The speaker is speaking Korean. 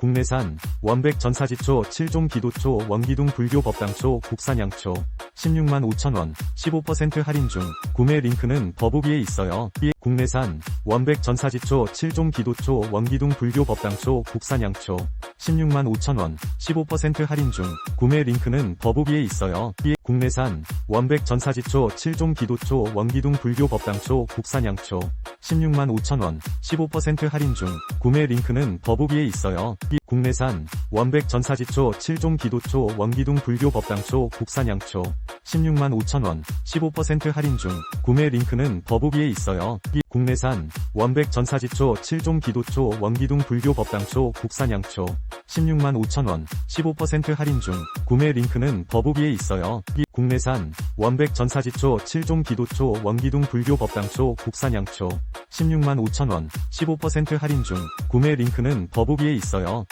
국내산 원백 전사지초 7종 기도초 원기둥 불교 법당초 국산 양초 16만 5천원 15% 할인 중 구매 링크는 더보기에 있어요. 국내산 원백 전사지초 7종 기도초 원기둥 불교 법당초 국산 양초 16만 5천원 15% 할인 중 구매 링크는 더보기에 있어요. 국내산 원백 전사지초 7종 기도초 원기둥 불교 법당초 국산 양초 16만 5천원 15% 할인 중 구매 링크는 더보기에 있어요. 국내산 원백 전사지초 7종 기도초 원기둥 불교 법당초 국산 양초 16만 5천원 15% 할인 중 구매 링크는 더보기에 있어요. 국내산 원백 전사지초 7종 기도초 원기둥 불교 법당초 국산 양초 16만 5천원 15% 할인 중 구매 링크는 더보기에 있어요. B 국내산 원백 전사지초 7종 기도초 원기둥 불교 법당초 국산 양초 16만 5천원 15% 할인 중 구매 링크는 더보기에 있어요.